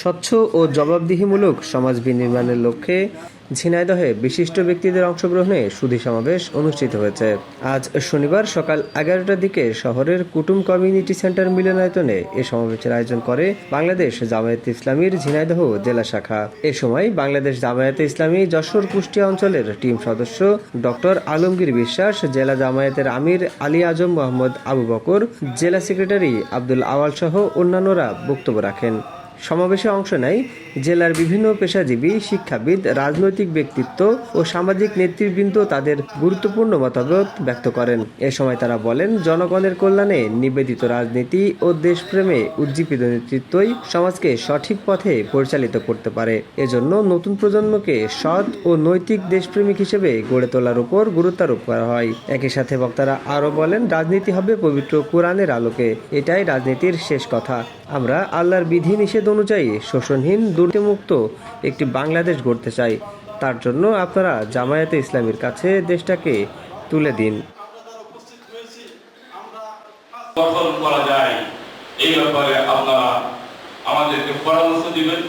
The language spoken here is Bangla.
স্বচ্ছ ও জবাবদিহিমূলক সমাজ বিনির্মাণের লক্ষ্যে ঝিনাইদহে বিশিষ্ট ব্যক্তিদের অংশগ্রহণে সুধী সমাবেশ অনুষ্ঠিত হয়েছে। আজ শনিবার সকাল এগারোটার দিকে শহরের কুটুম কমিউনিটি সেন্টার মিলনায়তনে এ সমাবেশের আয়োজন করে বাংলাদেশ জামায়াত ইসলামীর ঝিনাইদহ জেলা শাখা। এ সময় বাংলাদেশ জামায়াতে ইসলামী যশোর কুষ্টিয়া অঞ্চলের টিম সদস্য ডক্টর আলমগীর বিশ্বাস, জেলা জামায়াতের আমির আলী আজম মোহাম্মদ আবু বকর, জেলা সেক্রেটারি আব্দুল আওয়াল সহ অন্যান্যরা বক্তব্য রাখেন। সমাবেশে অংশ নেয় জেলার বিভিন্ন পেশাজীবী, শিক্ষাবিদ, রাজনৈতিক ব্যক্তিত্ব ও সামাজিক নেতৃবৃন্দ তাদের গুরুত্বপূর্ণ মতামত ব্যক্ত করেন। এ সময় তারা বলেন, জনগণের কল্যাণে নিবেদিত রাজনীতি ও দেশপ্রেমে উজ্জীবিত নেতৃত্বই সমাজকে সঠিক পথে পরিচালিত করতে পারে। এজন্য নতুন প্রজন্মকে সৎ ও নৈতিক দেশপ্রেমিক হিসেবে গড়ে তোলার উপর গুরুত্বারোপ করা হয়। একই সাথে বক্তারা আরও বলেন, রাজনীতি হবে পবিত্র কোরআনের আলোকে। এটাই রাজনীতির শেষ কথা। আমরা আল্লাহর বিধি নিষেধ অনুযায়ী শোষণহীন, দুর্নীতিমুক্ত একটি বাংলাদেশ গড়তে চাই। তার জন্য আপনারা জামায়াতে ইসলামীর কাছে দেশটাকে তুলে দিন। আমাদেরকে পরামর্শ দিবেন।